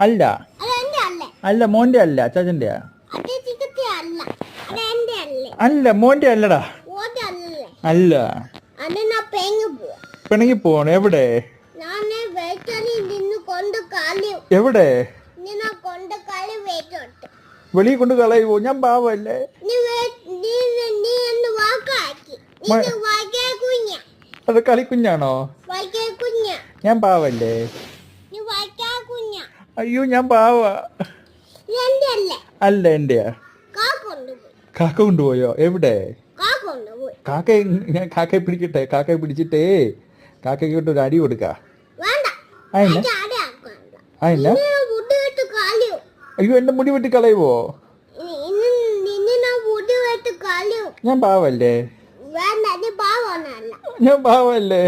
അല്ല. അല്ലേ മോന്റെ അല്ല ചിക്കത്തെ അല്ല. മോന്റെ അല്ലടാ. അല്ലേ. പിണങ്ങി പോണ എവിടെ? എവിടെ? വെളിയിൽ കൊണ്ട് കളയുവോ? ഞാൻ പാവല്ലേ? അത് കളിക്കുഞ്ഞാണോ? ഞാൻ പാവല്ലേ? അയ്യോ ഞാൻ പാവ. അല്ല എന്റെയാ കാക്ക കൊണ്ടുപോയോ. എവിടെ? കാക്ക ഞാൻ കാക്കയെ പിടിക്കട്ടെ? കാക്കയെ പിടിച്ചിട്ടേ. കാക്കയ്ക്ക് കൊണ്ട് ഒരു അടി കൊടുക്ക. അയ്യോ എന്റെ മുടി വെട്ടി കളയുവോ? ഞാൻ പാവല്ലേ? ഞാൻ പാവല്ലേ?